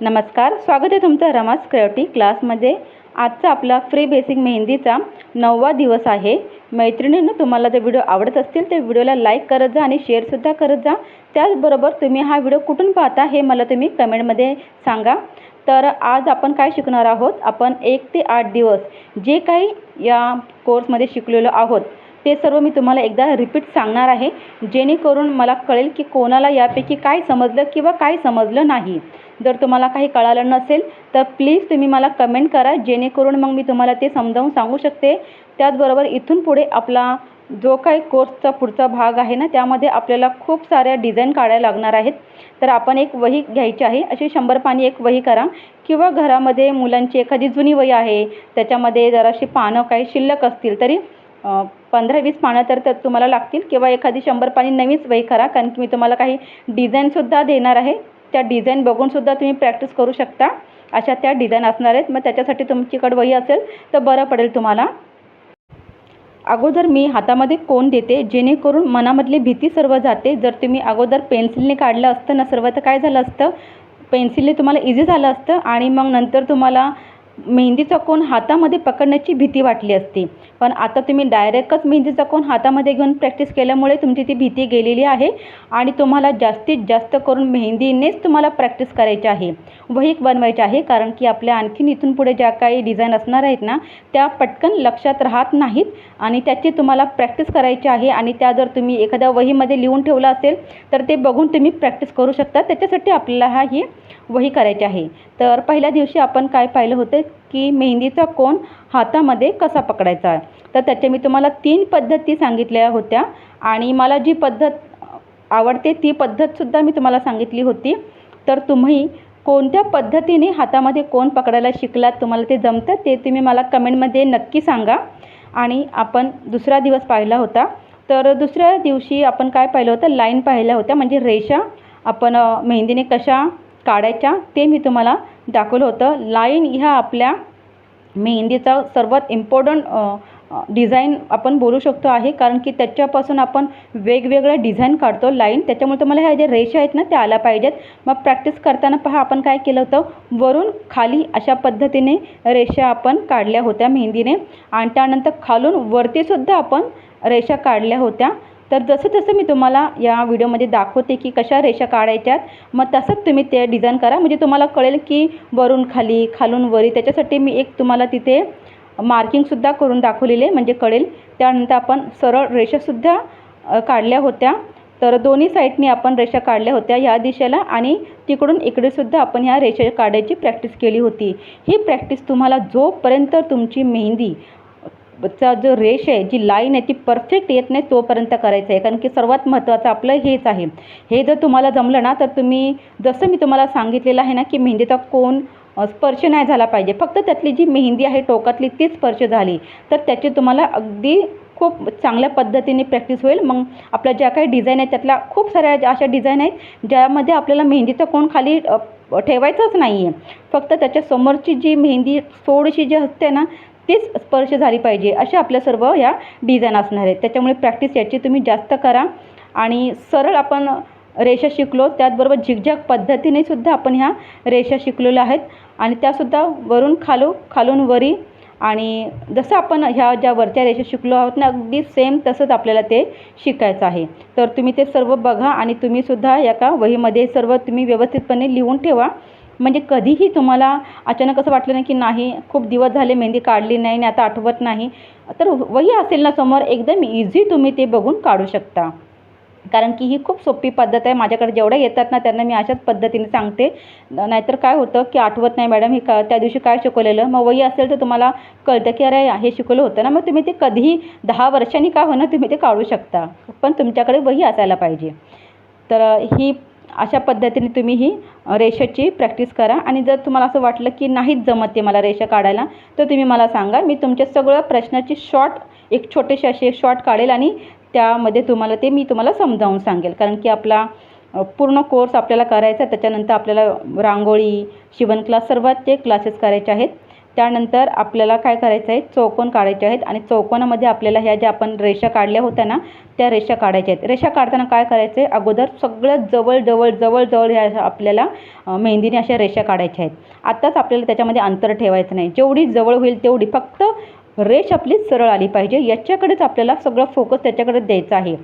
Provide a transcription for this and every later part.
नमस्कार स्वागत आहे तुमचं रमास क्रेवटी क्लासमध्ये. आजचा आपला फ्री बेसिक मेहंदीचा नववा दिवस आहे. मैत्रिणीनं तुम्हाला जर व्हिडिओ आवडत असतील तर व्हिडिओला लाईक करत जा आणि शेअरसुद्धा करत जा. त्याचबरोबर तुम्ही हा व्हिडिओ कुठून पाहता हे मला तुम्ही कमेंटमध्ये सांगा. तर आज आपण काय शिकणार आहोत? आपण एक ते आठ दिवस जे काही या कोर्समध्ये शिकलेलो आहोत ते सर्व मी तुम्हाला एकदा रिपीट सांगणार आहे. जेणेकरून मला कळेल की कोणाला यापैकी काय समजलं किंवा काय समजलं नाही. जर तुम्हाला काही कळालं नसेल तर प्लीज तुम्ही मला कमेंट करा. जेणेकरून मग मी तुम्हाला ते समजावून सांगू शकते. त्याचबरोबर इथून पुढे आपला जो काही कोर्सचा पुढचा भाग आहे ना त्यामध्ये आपल्याला खूप साऱ्या डिझाईन काढायला लागणार आहेत. तर आपण एक वही घ्यायची आहे. अशी शंभर पाणी एक वही करा. किंवा घरामध्ये मुलांची एखादी जुनी वही आहे त्याच्यामध्ये जराशी पानं काही शिल्लक असतील तरी पंधरा वीस पानं तर तर तुम्हाला लागतील. किंवा एखादी शंभर पाणी नवीच वही करा. कारण की मी तुम्हाला काही डिझाईनसुद्धा देणार आहे. त्या डिझाईन बघूनसुद्धा तुम्ही प्रॅक्टिस करू शकता. अशा त्या डिझाईन असणार आहेत. मग त्याच्यासाठी तुमच्याकडे वही असेल तर बरं पडेल तुम्हाला. अगोदर मी हातामध्ये कोण देते? जेणेकरून मनामधली भीती सर्व जाते. जर तुम्ही अगोदर पेन्सिलने काढलं असतं ना सर्व तर काय झालं असतं? पेन्सिलने तुम्हाला इझी झालं असतं आणि मग नंतर तुम्हाला मेहंदीचा कोन हातामध्ये पकडण्याची भीती वाटली असती. पण आता तुम्ही डायरेक्टच मेहंदीचा कोन हातामध्ये घेऊन प्रॅक्टिस केल्यामुळे तुमची ती भीती गेलेली आहे आणि तुम्हाला जास्तीत जास्त करून मेहंदीनेच तुम्हाला प्रॅक्टिस करायची आहे. वही बनवायची आहे कारण की आपल्या आणखीन इथून पुढे ज्या काही डिझाईन असणार आहेत ना त्या पटकन लक्षात राहत नाहीत आणि त्याची तुम्हाला प्रॅक्टिस करायची आहे आणि त्या जर तुम्ही एखाद्या वहीमध्ये लिहून ठेवलं असेल तर ते बघून तुम्ही प्रॅक्टिस करू शकता. त्याच्यासाठी आपल्याला हा ही वही करायची आहे. तर पहिल्या दिवशी आपण काय पाहिलं होतं? की मेहंदीचा कोण हातामध्ये कसा पकडायचा? तर त्याच्या मी तुम्हाला तीन पद्धती सांगितल्या होत्या आणि मला जी पद्धत आवडते ती पद्धतसुद्धा मी तुम्हाला सांगितली होती. तर तुम्ही कोणत्या पद्धतीने हातामध्ये कोण पकडायला शिकलात तुम्हाला ते जमतं ते तुम्ही मला कमेंटमध्ये नक्की सांगा. आणि आपण दुसरा दिवस पाहिला होता. तर दुसऱ्या दिवशी आपण काय पाहिलं होतं? लाईन पाहिल्या होत्या म्हणजे रेषा. आपण मेहंदीने कशा काढायच्या ते मी तुम्हाला दाखवलं होतं. लाईन ह्या आपल्या मेहंदीचा सर्वात इम्पॉर्टंट डिझाईन आपण बोलू शकतो आहे. कारण की त्याच्यापासून आपण वेगवेगळ्या डिझाईन काढतो. लाईन त्याच्यामुळे तुम्हाला ह्या ज्या रेषा आहेत ना त्या आल्या पाहिजेत. मग प्रॅक्टिस करताना पहा आपण काय केलं होतं? वरून खाली अशा पद्धतीने रेषा आपण काढल्या होत्या मेहंदीने. आणि त्यानंतर खालून वरतीसुद्धा आपण रेषा काढल्या होत्या. तर जसं जसं मी तुम्हाला या व्हिडिओमध्ये दाखवते की कशा रेषा काढायच्यात मग तसंच तुम्ही ते डिझाईन करा. म्हणजे तुम्हाला कळेल की वरून खाली खालून वरी. त्याच्यासाठी मी एक तुम्हाला तिथे मार्किंगसुद्धा करून दाखवलेले म्हणजे कळेल. त्यानंतर आपण सरळ रेषासुद्धा काढल्या होत्या. तर दोन्ही साईडनी आपण रेषा काढल्या होत्या ह्या दिशेला आणि तिकडून इकडेसुद्धा आपण ह्या रेषा काढायची प्रॅक्टिस केली होती. ही प्रॅक्टिस तुम्हाला जोपर्यंत तुमची मेहंदी चा जो रेष आहे जी लाईन आहे ती परफेक्ट येत नाही तोपर्यंत करायचं आहे. कारण की सर्वात महत्त्वाचं आपलं हेच आहे. हे जर तुम्हाला जमलं ना तर तुम्ही जसं मी तुम्हाला सांगितलेलं आहे ना की मेहंदीचा कोण स्पर्श नाही झाला पाहिजे. फक्त त्यातली जी मेहंदी आहे टोकातली तीच स्पर्श झाली. तर त्याची तुम्हाला अगदी खूप चांगल्या पद्धतीने प्रॅक्टिस होईल. मग आपल्या ज्या काही डिझाईन आहेत त्यातल्या खूप साऱ्या अशा डिझाईन आहेत ज्यामध्ये आपल्याला मेहंदीचा कोण खाली ठेवायचंच नाही आहे फक्त त्याच्यासमोरची जी मेहंदी थोडीशी जी असते ना तीच स्पर्श झाली पाहिजे अशा आपल्या सर्व ह्या डिझाईन असणार आहेत. त्याच्यामुळे प्रॅक्टिस याची तुम्ही जास्त करा आणि सरळ आपण रेषा शिकलो त्याचबरोबर झिकझॅक पद्धतीने सुद्धा आपण ह्या रेषा शिकलेल्या आहेत आणि त्यासुद्धा वरून खालू खालून वरी आणि जसं आपण ह्या ज्या वरच्या रेषा शिकलो आहोत ना अगदी सेम तसंच आपल्याला ते शिकायचं आहे. तर तुम्ही ते सर्व बघा आणि तुम्हीसुद्धा एका वहीमध्ये सर्व तुम्ही व्यवस्थितपणे लिहून ठेवा. म्हणजे कधीही तुम्हाला अचानक असं वाटलं नाही की नाही खूप दिवस झाले मेहंदी काढली नाही आणि आता आठवत नाही तर वही असेल ना समोर एकदम इझी तुम्ही ते बघून काढू शकता. कारण की ही खूप सोपी पद्धत आहे. माझ्याकडे जेवढ्या येतात ना त्यांना मी अशाच पद्धतीने सांगते. नाहीतर काय होतं की आठवत नाही मॅडम हे का त्या दिवशी काय शिकवलेलं? मग वही असेल तर तुम्हाला कळतं की अरे हे शिकवलं होतं ना मग तुम्ही ते कधीही दहा वर्षांनी का होणं तुम्ही ते काढू शकता. पण तुमच्याकडे वही असायला पाहिजे. तर ही अशा पद्धतीने तुम्ही ही रेषेची प्रॅक्टिस करा. आणि जर तुम्हाला असं वाटलं की नाहीच जमत आहे मला रेषा काढायला तर तुम्ही मला सांगा. मी तुमच्या सगळं प्रश्नाची शॉर्ट एक छोटेसे असे शॉर्ट काढेल आणि त्यामध्ये तुम्हाला ते मी तुम्हाला समजावून सांगेल. कारण की आपला पूर्ण कोर्स आपल्याला करायचा आहे. त्याच्यानंतर आपल्याला रांगोळी शिवण क्लास सर्वात ते क्लासेस करायचे आहेत. त्यानंतर आपल्याला काय करायचं आहे? चौकोन काढायचे आहेत आणि चौकोनामध्ये आपल्याला ह्या ज्या आपण रेषा काढल्या होत्या ना त्या रेषा काढायच्या आहेत. रेषा काढताना काय करायचं आहे अगोदर सगळ्यात जवळ जवळ जवळ जवळ ह्या आपल्याला मेहंदीने अशा रेषा काढायच्या आहेत. आत्ताच आपल्याला त्याच्यामध्ये अंतर ठेवायचं नाही. जेवढी जवळ होईल तेवढी फक्त रेष आपली सरळ आली पाहिजे. याच्याकडेच आपल्याला सगळं फोकस त्याच्याकडे द्यायचा आहे.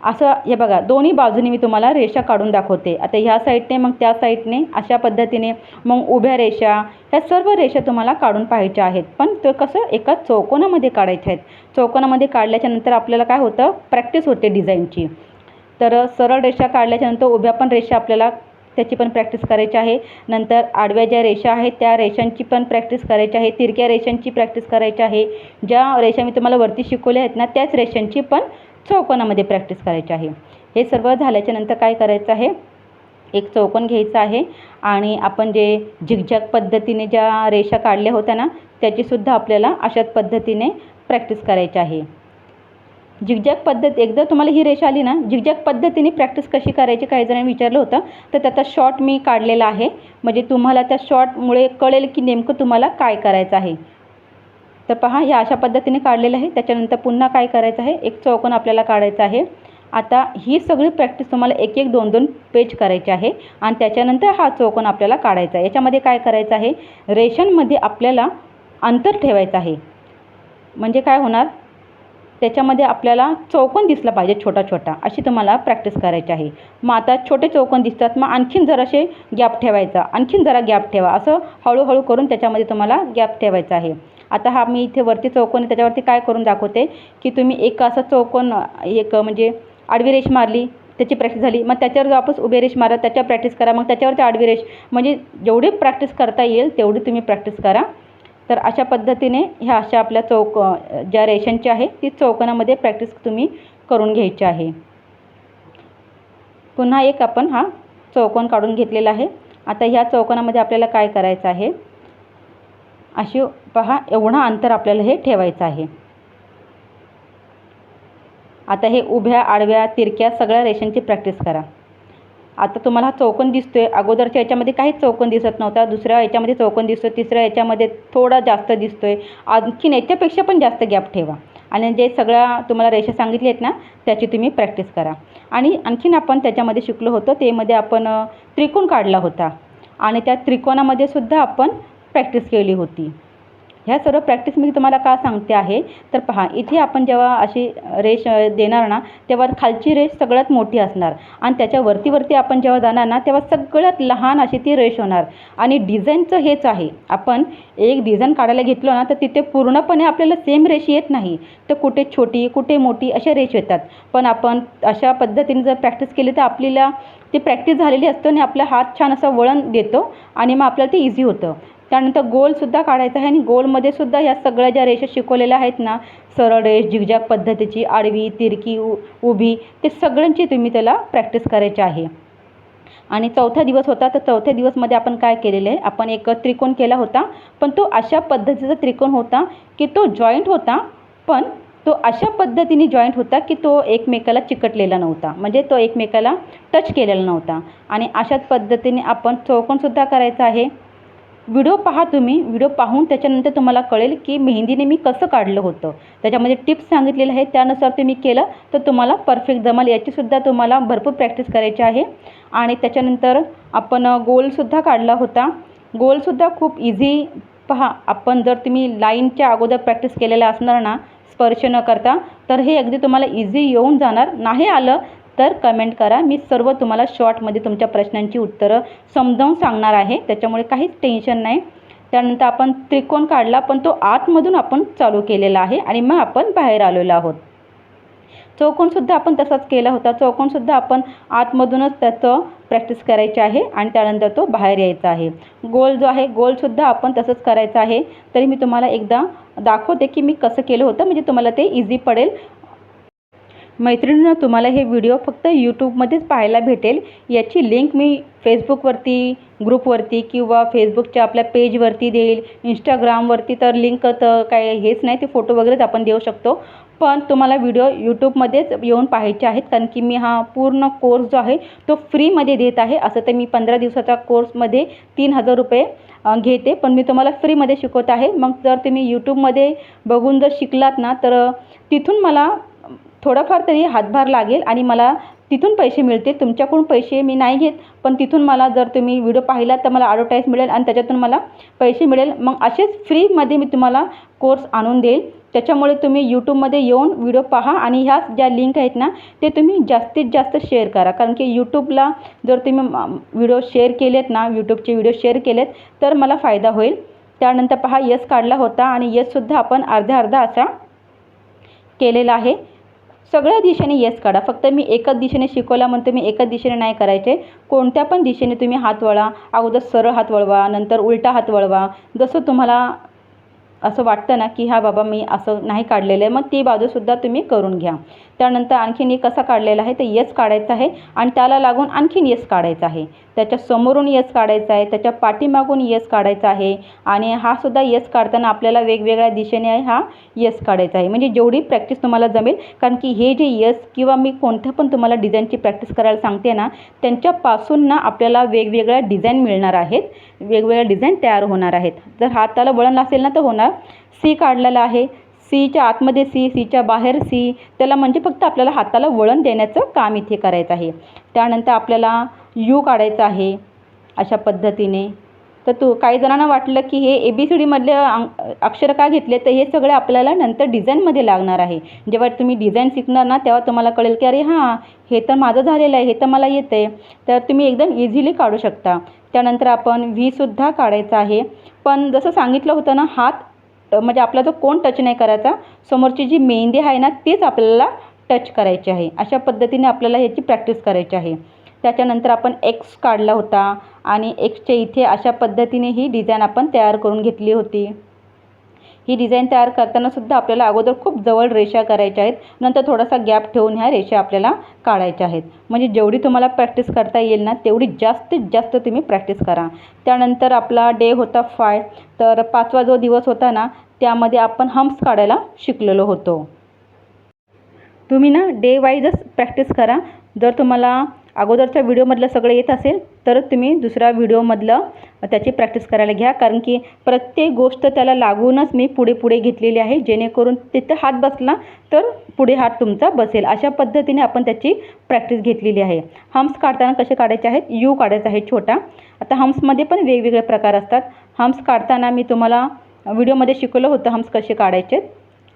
असं हे बघा दोन्ही बाजूनी मी तुम्हाला रेषा काढून दाखवते. आता ह्या साईडने मग त्या साईडने अशा पद्धतीने मग उभ्या रेषा ह्या सर्व रेषा तुम्हाला काढून पाहायच्या आहेत. पण ते कसं एका चौकोनामध्ये काढायच्या आहेत. चौकोनामध्ये काढल्याच्या नंतर आपल्याला काय होतं? प्रॅक्टिस होते डिझाईनची तर सरळ रेषा काढल्याच्यानंतर उभ्या पण रेषा आपल्याला त्याची पण प्रॅक्टिस करायची आहे. नंतर आडव्या ज्या रेषा आहेत त्या रेषांची पण प्रॅक्टिस करायची आहे. तिरक्या रेषांची प्रॅक्टिस करायची आहे. ज्या रेषा मी तुम्हाला वरती शिकवल्या आहेत ना त्याच रेषांची पण चौकोनामध्ये प्रॅक्टिस करायची आहे. हे सर्व झाल्याच्यानंतर काय करायचं आहे? एक चौकोन घ्यायचा आहे आणि आपण जे झिगझॅग पद्धतीने ज्या रेषा काढल्या होत्या ना त्याचीसुद्धा आपल्याला अशाच पद्धतीने प्रॅक्टिस करायची आहे. झिगझॅग पद्धत एकदा तुम्हाला ही रेषा आली ना झिगझॅग पद्धतीने प्रॅक्टिस कशी करायची काही जणांनी विचारलं होतं तर त्याचा शॉर्ट मी काढलेला आहे. म्हणजे तुम्हाला त्या शॉर्टमुळे कळेल की नेमकं तुम्हाला काय करायचं आहे. तर पहा ह्या अशा पद्धतीने काढलेलं आहे. त्याच्यानंतर पुन्हा काय करायचं आहे? एक चौकोन आपल्याला काढायचा आहे. आता ही सगळी प्रॅक्टिस तुम्हाला एक एक दोन दोन पेज करायची आहे. आणि त्याच्यानंतर हा चौकोन आपल्याला काढायचा आहे. याच्यामध्ये काय करायचं आहे? रेषांमध्ये आपल्याला अंतर ठेवायचं आहे. म्हणजे काय होणार? त्याच्यामध्ये आपल्याला चौकोन दिसला पाहिजे छोटा छोटा अशी तुम्हाला प्रॅक्टिस करायची आहे. मग आता छोटे चौकोन दिसतात. मग आणखीन जरासे गॅप ठेवायचा. आणखीन जरा गॅप ठेवा. असं हळूहळू करून त्याच्यामध्ये तुम्हाला गॅप ठेवायचा आहे. आता हा मी इथे वरती चौकोन आहे त्याच्यावरती काय करून दाखवते की तुम्ही एक असा चौकोन एक म्हणजे आडवी रेष मारली त्याची प्रॅक्टिस झाली मग त्याच्यावर वापस उभे रेष मारा त्याच्यावर प्रॅक्टिस करा मग त्याच्यावरती आडवी रेष म्हणजे जेवढी प्रॅक्टिस करता येईल तेवढी तुम्ही प्रॅक्टिस करा. तर अशा पद्धतीने ह्या अशा आपल्या चौक ज्या रेषांची आहे ती चौकोनामध्ये प्रॅक्टिस तुम्ही करून घ्यायची आहे. पुन्हा एक आपण हा चौकोन काढून घेतलेला आहे. आता ह्या चौकोनामध्ये आपल्याला काय करायचं आहे? अशी पहा एवढं अंतर आपल्याला हे ठेवायचं आहे. आता हे उभ्या आडव्या तिरक्या सगळ्या रेषांची प्रॅक्टिस करा. आता तुम्हाला हा चौकोन दिसतोय. अगोदरच्या याच्यामध्ये काहीच चौकोन दिसत नव्हता. दुसऱ्या याच्यामध्ये चौकोन दिसतोय. तिसऱ्या याच्यामध्ये थोडा जास्त दिसतोय. आणखीन याच्यापेक्षा पण जास्त गॅप ठेवा. आणि जे सगळ्या तुम्हाला रेषा सांगितली आहेत ना त्याची तुम्ही प्रॅक्टिस करा. आणि आणखीन आपण त्याच्यामध्ये शिकलो होतो. ते मध्ये आपण त्रिकोण काढला होता. आणि त्या त्रिकोणामध्ये सुद्धा आपण प्रॅक्टिस केली होती. ह्या सर्व प्रॅक्टिस मी तुम्हाला का सांगते आहे? तर पहा इथे आपण जेव्हा अशी रेष देणार ना तेव्हा खालची रेष सगळ्यात मोठी असणार. आणि त्याच्या वरती वरती आपण जेव्हा जाणार ना तेव्हा सगळ्यात लहान अशी ती रेष होणार. आणि डिझाईनचं हेच आहे. आपण एक डिझाईन काढायला घेतलो ना तर तिथे पूर्णपणे आपल्याला सेम रेष येत नाही. तर कुठे छोटी कुठे मोठी अशा रेष येतात. पण आपण अशा पद्धतीने जर प्रॅक्टिस केली तर आपल्याला ती प्रॅक्टिस झालेली असतो आणि आपला हात छान असं वळण देतो आणि मग आपल्याला ते इझी होतं. त्यानंतर गोलसुद्धा काढायचा आहे आणि गोलमध्ये सुद्धा ह्या सगळ्या ज्या रेषा शिकवलेल्या आहेत ना सरळ रेष झिगझॅग पद्धतीची आडवी तिरकी उ उभी ते सगळ्यांची तुम्ही त्याला प्रॅक्टिस करायची आहे. आणि चौथा दिवस होता तर चौथ्या दिवसमध्ये आपण काय केलेलं आहे? आपण एक त्रिकोण केला होता पण तो अशा पद्धतीचा त्रिकोण होता की तो जॉईंट होता पण तो अशा पद्धतीने जॉईंट होता की तो एकमेकाला चिकटलेला नव्हता. म्हणजे तो एकमेकाला टच केलेला नव्हता. आणि अशाच पद्धतीने आपण चौकोनसुद्धा करायचा आहे. व्हिडिओ पहा तुम्ही व्हिडिओ पाहून त्याच्यानंतर तुम्हाला कळेल की मेहंदीने मी कसं काढलं होतं. त्याच्यामध्ये टिप्स सांगितलेले आहे त्यानुसार तुम्ही केलं तर तुम्हाला परफेक्ट जमाल. याचीसुद्धा तुम्हाला भरपूर प्रॅक्टिस करायची आहे. आणि त्याच्यानंतर आपण गोलसुद्धा काढला होता. गोलसुद्धा खूप इझी पहा आपण जर तुम्ही लाईनच्या अगोदर प्रॅक्टिस केलेलं असणार ना स्पर्श न करता तर हे अगदी तुम्हाला इझी येऊन जाणार. नाही आलं तर कमेंट करा. मी सर्व तुम्हाला शॉर्टमध्ये तुमच्या प्रश्नांची उत्तरं समजावून सांगणार आहे. त्याच्यामुळे काहीच टेन्शन नाही. त्यानंतर आपण त्रिकोण काढला पण तो आतमधून आपण चालू केलेला आहे आणि मग आपण बाहेर आलेलो आहोत. चौकोनसुद्धा आपण तसाच केला होता. चौकोनसुद्धा आपण आतमधूनच त्याचं प्रॅक्टिस करायची आहे आणि त्यानंतर तो बाहेर यायचा आहे. गोल जो आहे गोलसुद्धा आपण तसंच करायचा आहे. तरी मी तुम्हाला एकदा दाखवते की मी कसं केलं होतं. म्हणजे तुम्हाला ते इझी पडेल. मैत्रिणींनो तुम्हाला हे व्हिडिओ फक्त यूट्यूबमध्येच पाहायला भेटेल. याची लिंक मी फेसबुकवरती ग्रुपवरती किंवा फेसबुकच्या आपल्या पेजवरती देईल. इंस्टाग्रामवरती तर लिंक तर काय हेच नाही ते फोटो वगैरेच आपण देऊ शकतो. पण तुम्हाला व्हिडिओ यूट्यूबमध्येच येऊन पाहायचे आहेत कारण की मी हा पूर्ण कोर्स जो आहे तो फ्रीमध्ये देत आहे. असं तर मी पंधरा दिवसाच्या कोर्समध्ये तीन हजार रुपये घेते पण मी तुम्हाला फ्रीमध्ये शिकवत आहे. मग जर तुम्ही यूट्यूबमध्ये बघून जर शिकलात ना तर तिथून मला थोडाफार तरी हातभार लागेल आणि मला तिथून पैसे मिळतील. तुमच्याकडून पैसे मी नाही घेत पण तिथून मला जर तुम्ही व्हिडिओ पाहिला तर मला ॲडव्हर्टाईज मिळेल आणि त्याच्यातून मला पैसे मिळेल. मग असेच फ्रीमध्ये मी तुम्हाला कोर्स आणून देईल. त्याच्यामुळे तुम्ही यूट्यूबमध्ये येऊन व्हिडिओ पहा आणि ह्याच ज्या लिंक आहेत ना ते तुम्ही जास्तीत जास्त शेअर करा. कारण की यूट्यूबला जर तुम्ही व्हिडिओ शेअर केलेत ना यूट्यूबचे व्हिडिओ शेअर केलेत तर मला फायदा होईल. त्यानंतर पहा यस काढला होता आणि यससुद्धा आपण अर्धा अर्धा असा केलेला आहे. सगळ्या दिशेने येस काढा. फक्त मी एकाच दिशेने शिकवला म्हणतो मी एकाच दिशेने नाही करायचे. कोणत्या पण दिशेने तुम्ही हात वळा. अगोदर सरळ हात वळवा नंतर उलटा हात वळवा. जसं तुम्हाला असं वाटतं ना की हा बाबा मी असं नाही काढलेलं आहे मग ती बाजूसुद्धा तुम्ही करून घ्या. त्यानंतर आणखीन एक कसा काढलेला आहे तर यस काढायचं आहे आणि त्याला लागून आणखीन यस काढायचा आहे. त्याच्या समोरून यस काढायचा आहे त्याच्या पाठीमागून यस काढायचा आहे आणि हा सुद्धा यस काढताना आपल्याला वेगवेगळ्या दिशेने हा यस काढायचा आहे. म्हणजे जेवढी प्रॅक्टिस तुम्हाला जमेल कारण की हे जे यस किंवा मी कोणत्या पण तुम्हाला डिझाईनची प्रॅक्टिस करायला सांगते ना त्यांच्यापासून ना आपल्याला वेगवेगळ्या डिझाईन मिळणार आहेत वेगवेगळ्या डिझाईन तयार होणार आहेत. जर हाताला वळण असेल ना तर होणार सी काढलेला आहे. सीच्या आतमध्ये सी सीच्या बाहेर सी. त्याला म्हणजे फक्त आपल्याला हाताला वळण देण्याचं काम इथे करायचं आहे. त्यानंतर आपल्याला यू काढायचं आहे अशा पद्धतीने. तर तू काही जणांना वाटलं की हे ए बी सी डीमधले अक्षर का घेतले? तर हे सगळे आपल्याला नंतर डिझाईनमध्ये लागणार आहे. जेव्हा तुम्ही डिझाईन शिकणार ना तेव्हा तुम्हाला कळेल की अरे हां हे तर माझं झालेलं आहे हे तर मला येतं आहे तर तुम्ही एकदम इझिली काढू शकता. त्यानंतर आपण व्हीसुद्धा काढायचा आहे. पण जसं सांगितलं होतं ना हात म्हणजे आपला जो कोण टच नाही करायचा. समोरची जी मेहंदी आहे ना तीच आपल्याला टच करायची आहे. अशा पद्धतीने आपल्याला ह्याची प्रॅक्टिस करायची आहे. त्याच्यानंतर आपण एक्स काढला होता आणि एक्सच्या इथे अशा पद्धतीने ही डिझाईन आपण तयार करून घेतली होती. ही डिझाईन तयार करताना सुद्धा आपल्याला अगोदर खूप जवळ रेषा करायच्या आहेत. नंतर थोडासा गॅप ठेवून ह्या रेषा आपल्याला काढायच्या आहेत. म्हणजे जेवढी तुम्हाला प्रॅक्टिस करता येईल ना तेवढी जास्तीत जास्त तुम्ही प्रॅक्टिस करा. त्यानंतर आपला डे होता फाय तर पाचवा जो दिवस होता ना त्यामध्ये आपण हम्स काढायला शिकलेलो होतो. तुम्ही ना डे वाईजच प्रॅक्टिस करा. जर तुम्हाला अगोदरच्या व्हिडिओमधलं सगळं येत असेल तर तुम्ही दुसऱ्या व्हिडिओमधलं त्याची प्रॅक्टिस करायला घ्या. कारण की प्रत्येक गोष्ट त्याला लागूनच मी पुढे पुढे घेतलेली आहे. जेणेकरून तिथं हात बसला तर पुढे हात तुमचा बसेल. अशा पद्धतीने आपण त्याची प्रॅक्टिस घेतलेली आहे. हम्स काढताना कसे काढायचे आहेत? यू काढायचा आहे छोटा. आता हम्समध्ये पण वेगवेगळे प्रकार असतात. हम्स काढताना मी तुम्हाला व्हिडिओमध्ये शिकवलं होतं हम्स कसे काढायचे.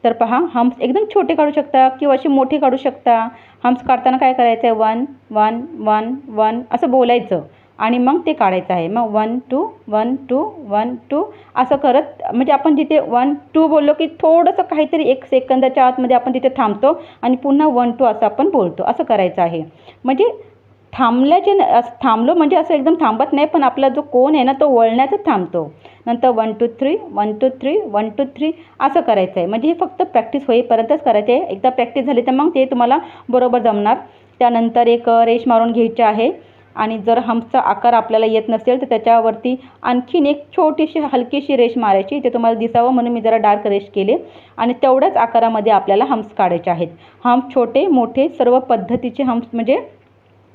तर पहा हम्स एकदम छोटे काढू शकता किंवा असे मोठे काढू शकता. हम्स काढताना काय करायचं आहे वन वन वन वन असं बोलायचं. आणि मग ते काढायचं आहे. मग one two one two one two असं करत म्हणजे आपण जिथे वन टू बोललो की थोडंसं काहीतरी एक सेकंदाच्या आतमध्ये आपण तिथे थांबतो आणि पुन्हा वन टू असं आपण बोलतो. असं करायचं आहे. म्हणजे थांबल्याचे न- असं थांबलो म्हणजे असं एकदम थांबत नाही पण आपला जो कोण आहे ना तो वळण्याचं थांबतो. नंतर one two three one two three one two three असं करायचं आहे म्हणजे हे फक्त प्रॅक्टिस होईपर्यंतच करायचे आहे एकदा प्रॅक्टिस झाली तर मग ते तुम्हाला बरोबर जमणार. त्यानंतर एक रेश मारून घ्यायचे आहे. आणि जर हम्पचा आकार आपल्याला येत नसेल तर त्याच्यावरती आणखीन एक छोटीशी हलकीशी रेष मारायची. ते तुम्हाला दिसावं म्हणून मी जरा डार्क रेश केले. आणि तेवढ्याच आकारामध्ये आपल्याला हम्प्स काढायचे आहेत. हम्प छोटे मोठे सर्व पद्धतीचे हम्प्स म्हणजे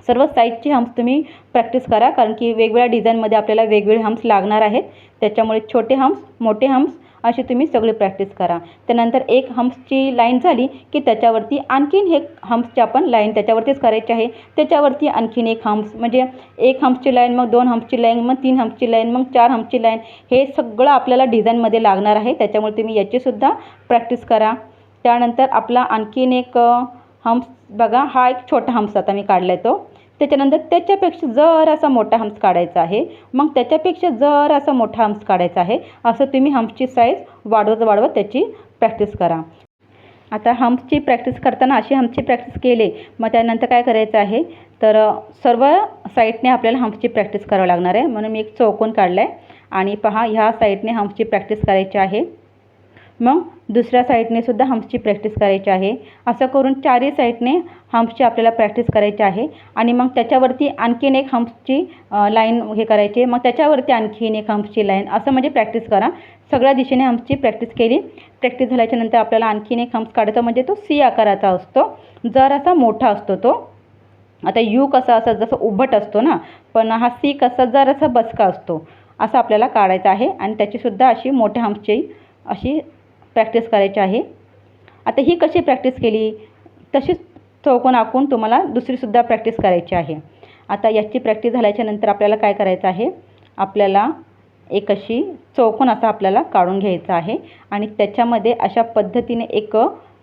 सर्व साईजचे हम्स तुम्ही प्रॅक्टिस करा कारण की वेगवेगळ्या डिझाईनमध्ये आपल्याला वेगवेगळे हम्प्स लागणार आहेत. त्याच्यामुळे छोटे हम्स मोठे हम्प्स अशी तुम्ही सगळी प्रॅक्टिस करा. त्यानंतर एक हम्प्सची लाईन झाली की त्याच्यावरती आणखीन एक हम्सची आपण लाईन त्याच्यावरतीच करायची आहे. त्याच्यावरती आणखीन एक हम्स म्हणजे एक हम्सची लाईन मग दोन हम्सची लाईन मग तीन हम्सची लाईन मग चार हम्सची लाईन हे सगळं आपल्याला डिझाईनमध्ये लागणार आहे. त्याच्यामुळे तुम्ही याचीसुद्धा प्रॅक्टिस करा. त्यानंतर आपला आणखीन एक हम्स बघा हा एक छोटा हम्स आता मी काढला आहे तो. त्याच्यानंतर त्याच्यापेक्षा जर असा मोठा हम्स काढायचा आहे. मग त्याच्यापेक्षा जर असा मोठा हम्स काढायचा आहे. असं तुम्ही हम्सची साईज वाढवत वाढवत त्याची प्रॅक्टिस करा. आता हम्सची प्रॅक्टिस करताना अशी हम्सची प्रॅक्टिस केली मग त्यानंतर काय करायचं आहे? तर सर्व साईडने आपल्याला हम्सची प्रॅक्टिस करावं लागणार आहे. म्हणून मी एक चौकोन काढला आहे आणि पहा ह्या साईडने हम्सची प्रॅक्टिस करायची आहे. मग दुसऱ्या साईडने सुद्धा हम्प्सची प्रॅक्टिस करायची आहे. असं करून चारही साईडने हम्प्सची आपल्याला प्रॅक्टिस करायची आहे. आणि मग त्याच्यावरती आणखीन एक हम्प्सची लाईन हे करायची आहे. मग त्याच्यावरती आणखीन एक हम्प्सची लाईन असं म्हणजे प्रॅक्टिस करा. सगळ्या दिशेने हम्सची प्रॅक्टिस केली. प्रॅक्टिस झाल्याच्यानंतर आपल्याला आणखीन एक हम्स काढायचा म्हणजे तो सी आकाराचा असतो. जरासा मोठा असतो तो आता यू कसा असा जसं उभट असतो ना पण हा सी कसा जरासा बसका असतो असा आपल्याला काढायचा आहे. आणि त्याचीसुद्धा अशी मोठ्या हम्सची अशी प्रॅक्टिस करायची आहे. आता ही कशी प्रॅक्टिस केली? तशीच चौकोन आखून तुम्हाला दुसरीसुद्धा प्रॅक्टिस करायची आहे. आता याची प्रॅक्टिस झाल्याच्यानंतर आपल्याला काय करायचं आहे? आपल्याला एक अशी चौकोन असा आपल्याला काढून घ्यायचा आहे आणि त्याच्यामध्ये अशा पद्धतीने एक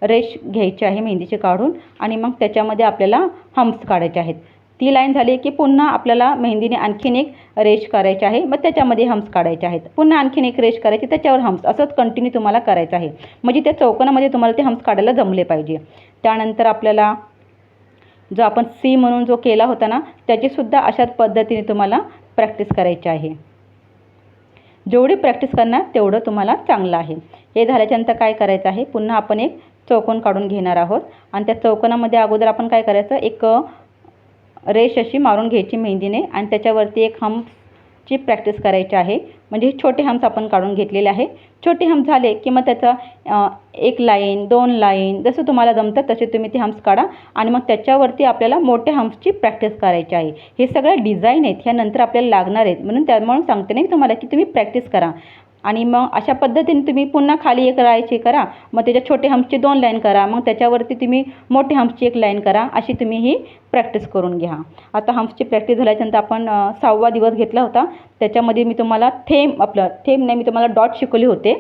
रेष घ्यायची आहे मेहंदीची काढून आणि मग त्याच्यामध्ये आपल्याला हम्स काढायचे आहेत. ती लाईन झाली की पुन्हा आपल्याला मेहंदीने आणखीन एक रेश करायची आहे. मग त्याच्यामध्ये हम्स काढायचे आहेत. पुन्हा आणखीन एक रेष करायची. त्याच्यावर हम्स असंच कंटिन्यू तुम्हाला करायचं आहे. म्हणजे त्या चौकोनामध्ये तुम्हाला ते हम्स काढायला जमले पाहिजे. त्यानंतर आपल्याला जो आपण सी म्हणून जो केला होता ना त्याचीसुद्धा अशाच पद्धतीने तुम्हाला प्रॅक्टिस करायची आहे. जेवढी प्रॅक्टिस करणार तेवढं तुम्हाला चांगलं आहे. हे झाल्याच्यानंतर काय करायचं आहे? पुन्हा आपण एक चौकोन काढून घेणार आहोत. आणि त्या चौकोनामध्ये अगोदर आपण काय करायचं? एक रेष अशी मारून घ्यायची मेहंदीने आणि त्याच्यावरती एक हम्सची प्रॅक्टिस करायची आहे. म्हणजे छोटे हम्स आपण काढून घेतलेले आहे. छोटे हम्स झाले की मग त्याचा एक लाईन दोन लाईन जसं तुम्हाला जमतं तसे तुम्ही ते हम्स काढा आणि मग त्याच्यावरती आपल्याला मोठ्या हम्सची प्रॅक्टिस करायची आहे. हे सगळ्या डिझाईन आहेत. ह्या नंतर आपल्याला लागणार आहेत. म्हणून त्यामुळे सांगते नाही तुम्हाला की तुम्ही प्रॅक्टिस करा. आणि मग अशा पद्धतीने तुम्ही पुन्हा खाली एक राहायची करा. मग त्याच्या छोटे हम्सची दोन लाईन करा. मग त्याच्यावरती तुम्ही मोठे हम्सची एक लाईन करा. अशी तुम्ही ही प्रॅक्टिस करून घ्या. आता हम्सची प्रॅक्टिस झाल्याच्यानंतर आपण सहावा दिवस घेतला होता. त्याच्यामध्ये मी तुम्हाला थेंब आपलं थेंब नाही मी तुम्हाला डॉट शिकवले होते.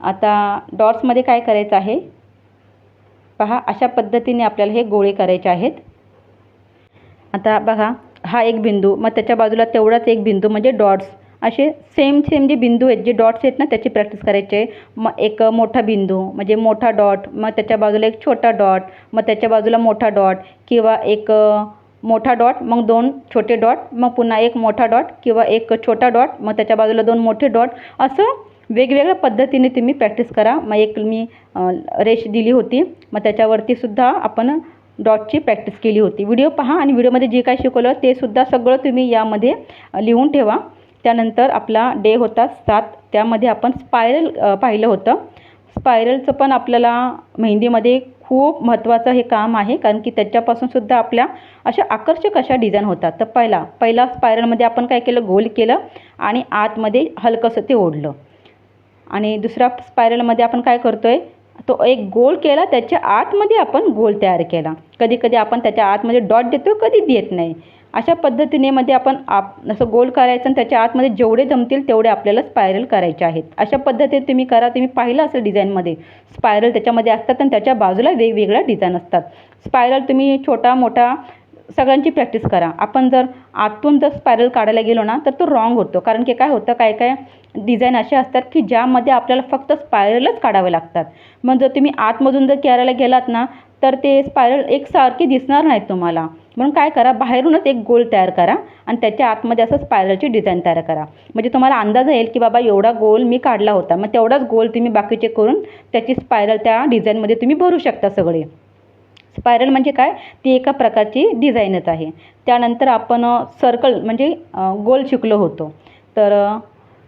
आता डॉट्समध्ये काय करायचं आहे? पहा अशा पद्धतीने आपल्याला हे गोळे करायचे आहेत. आता बघा हा एक बिंदू. मग त्याच्या बाजूला तेवढाच एक बिंदू म्हणजे डॉट्स असे सेम सेम जे बिंदू आहेत जे डॉट्स आहेत ना त्याची प्रॅक्टिस करायचे मग एक मोठा बिंदू म्हणजे मोठा डॉट मग त्याच्या बाजूला एक छोटा डॉट मग त्याच्या बाजूला मोठा डॉट किंवा एक मोठा डॉट मग दोन छोटे डॉट मग पुन्हा एक मोठा डॉट किंवा एक छोटा डॉट मग त्याच्या बाजूला दोन मोठे डॉट असं वेगवेगळ्या पद्धतीने तुम्ही प्रॅक्टिस करा. मग एक मी रेष दिली होती. मग त्याच्यावरती सुद्धा आपण डॉटची प्रॅक्टिस केली होती. व्हिडिओ पहा आणि व्हिडिओमध्ये जे काय शिकवलं ते सुद्धा सगळं तुम्ही यामध्ये लिहून ठेवा. त्यानंतर आपला डे होता सात. त्यामध्ये आपण स्पायरल पाहिलं होतं. स्पायरलचं पण आपल्याला मेहंदीमध्ये खूप महत्त्वाचं हे काम आहे कारण की त्याच्यापासून सुद्धा आपल्या अशा आकर्षक अशा डिझाईन होतात. तर पहिला पहिला स्पायरलमध्ये आपण काय केलं? गोल केलं आणि आतमध्ये हलकंसं ते ओढलं. आणि दुसरा स्पायरलमध्ये आपण काय करतो आहे तो एक गोल केला त्याच्या आतमध्ये आपण गोल तयार केला. कधी कधी आपण त्याच्या आतमध्ये डॉट देतो कधी देत नाही. अशा पद्धतीने मध्ये आपण आप असं गोल करायचं आणि त्याच्या आतमध्ये जेवढे जमतील तेवढे आपल्याला स्पायरल करायचे आहेत. अशा पद्धतीने तुम्ही करा तुम्ही पाहिलं असेल डिझाईनमध्ये स्पायरल त्याच्यामध्ये असतात आणि त्याच्या बाजूला वेगवेगळ्या डिझाईन असतात. स्पायरल तुम्ही छोटा मोठा सगळ्यांची प्रॅक्टिस करा. आपण जर आतून जर स्पायरल काढायला गेलो ना तर तो रॉंग होतो. कारण की काय होतं? काय काय डिझाईन असे असतात की ज्यामध्ये आपल्याला फक्त स्पायरलच काढावे लागतात. मग जर तुम्ही आतमधून जर करायला गेलात ना तर ते स्पायरल एकसारखी दिसणार नाहीत तुम्हाला. म्हणून काय करा बाहेरूनच एक गोल तयार करा आणि त्याच्या आतमध्ये असं स्पायरलची डिझाईन तयार करा. म्हणजे तुम्हाला अंदाज येईल की बाबा एवढा गोल मी काढला होता मग तेवढाच गोल तुम्ही बाकीचे करून त्याची स्पायरल त्या डिझाईनमध्ये तुम्ही भरू शकता सगळे. स्पायरल म्हणजे काय? ती एका प्रकारची डिझाईनच आहे. त्यानंतर आपण सर्कल म्हणजे गोल शिकलो होतो. तर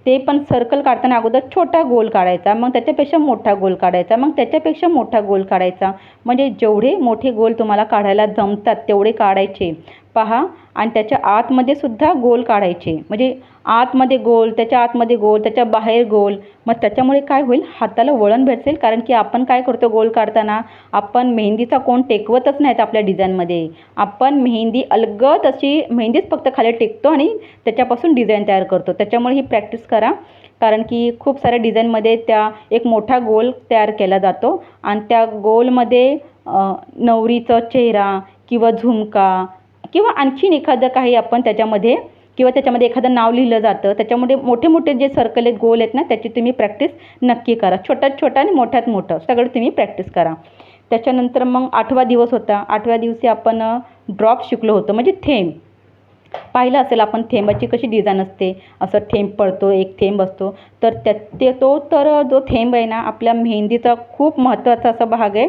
ते पण सर्कल काढताना अगोदर छोटा गोल काढायचा मग त्याच्यापेक्षा मोठा गोल काढायचा मग त्याच्यापेक्षा मोठा गोल काढायचा. म्हणजे जेवढे मोठे गोल तुम्हाला काढायला जमतात तेवढे काढायचे. पहा. आणि त्याच्या आतमध्ये सुद्धा गोल काढायचे. म्हणजे आतमध्ये गोल त्याच्या आतमध्ये गोल त्याच्या बाहेर गोल. मग त्याच्यामुळे काय होईल? हाताला वळण भेटेल कारण की आपण काय करतो गोल काढताना? आपण मेहंदीचा कोण टेकवतच नाहीत आपल्या डिझाईनमध्ये. आपण मेहंदी अलगद अशी मेहंदीच फक्त खाली टेकतो आणि त्याच्यापासून डिझाईन तयार करतो. त्याच्यामुळे ही प्रॅक्टिस करा. कारण की खूप साऱ्या डिझाईनमध्ये त्या एक मोठा गोल तयार केला जातो. आणि त्या गोलमध्ये नवरीचा चेहरा किंवा झुमका किंवा आणखीन एखादं काही आपण त्याच्यामध्ये किंवा त्याच्यामध्ये एखादं नाव लिहिलं जातं त्याच्यामध्ये मोठे मोठे जे सर्कल आहेत गोल आहेत ना त्याची तुम्ही प्रॅक्टिस नक्की करा. छोट्यात छोटा आणि मोठ्यात मोठं सगळं तुम्ही प्रॅक्टिस करा. त्याच्यानंतर मग आठवा दिवस होता. आठव्या दिवशी आपण ड्रॉप शिकलो होतो म्हणजे थेंब पाहिलं असेल आपण थेंबाची कशी डिझाईन असते असं थेंब पडतो एक थेंब असतो. तर त्या ते तो तर जो थेंब आहे ना आपल्या मेहंदीचा खूप महत्त्वाचा असा भाग आहे.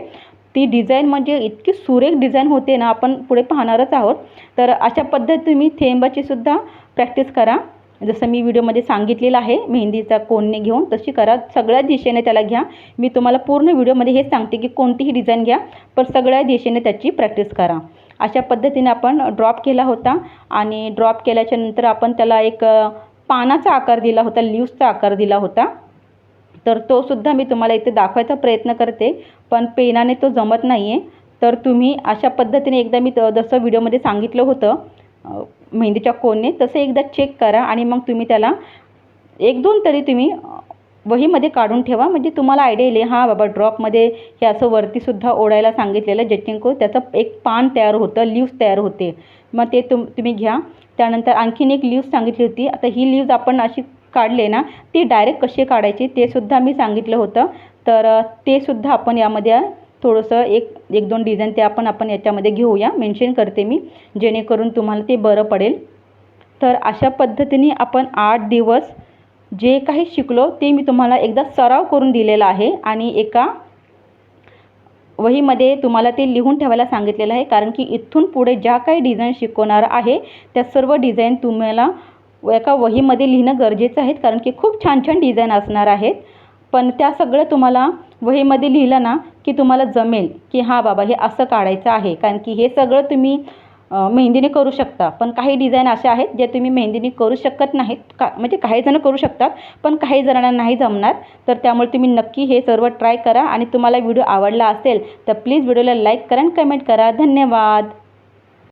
ती डिझाईन म्हणजे इतकी सुरेख डिझाईन होते ना आपण पुढे पाहणारच आहोत. तर अशा पद्धती तुम्ही थेंबाचीसुद्धा प्रॅक्टिस करा. जसं मी व्हिडिओमध्ये सांगितलेलं आहे मेहंदीचा कोणने घेऊन तशी करा. सगळ्या दिशेने त्याला घ्या. मी तुम्हाला पूर्ण व्हिडिओमध्ये हे सांगते की कोणतीही डिझाईन घ्या पण सगळ्या दिशेने त्याची प्रॅक्टिस करा. अशा पद्धतीने आपण ड्रॉप केला होता आणि ड्रॉप केल्याच्यानंतर आपण त्याला एक पानाचा आकार दिला होता लिव्सचा आकार दिला होता. तर तो सुद्धा मी तुम्हाला इथे दाखवायचा प्रयत्न करते पण पेनाने तो जमत नाही आहे तर तुम्ही अशा पद्धतीने एकदा मी त- जसं व्हिडिओमध्ये सांगितलं होतं मेहंदीच्या कोनने तसं एकदा चेक करा आणि मग तुम्ही त्याला एक दोन तरी तुम्ही वहीमध्ये काढून ठेवा. म्हणजे तुम्हाला आयडिया येईल हां बाबा ड्रॉपमध्ये हे असं वरतीसुद्धा ओढायला सांगितलेलं जेणेकरून त्याचं एक पान तयार होतं लिव्स तयार होते. मग ते तुम तुम्ही घ्या. त्यानंतर आणखीन एक लिव्स सांगितली होती. आता ही लिव्ज आपण अशी काढले ना ती डायरेक्ट कशी काढायची ते सुद्धा मी सांगितलं होतं. तर ते सुद्धा आपण यामध्ये थोडंसं एक एक दोन डिझाईन ते आपण आपण याच्यामध्ये घेऊया. मेन्शन करते मी जेणेकरून तुम्हाला ते बरं पडेल. तर अशा पद्धतीने आपण आठ दिवस जे काही शिकलो ते मी तुम्हाला एकदा सराव करून दिलेला आहे आणि एका वहीमध्ये तुम्हाला ते लिहून ठेवायला सांगितलेलं आहे. कारण की इथून पुढे ज्या काही डिझाईन शिकवणार आहे त्या सर्व डिझाईन तुम्हाला एका वहीमध्ये लिहिणं गरजेचं आहे कारण की खूप छान छान डिझाईन असणार आहेत. पण त्या सगळं तुम्हाला वहीमध्ये लिहिलं ना की तुम्हाला जमेल की हां बाबा हे असं काढायचं आहे. कारण की हे सगळं तुम्ही मेहंदीने करू शकता. पण काही डिझाईन अशा आहेत जे तुम्ही मेहंदीने करू शकत नाहीत. का म्हणजे काही जणं करू शकतात पण काही जणांना नाही जमणार. तर त्यामुळे तुम्ही नक्की हे सर्व ट्राय करा. आणि तुम्हाला व्हिडिओ आवडला असेल तर प्लीज व्हिडिओला लाईक करा आणि कमेंट करा. धन्यवाद!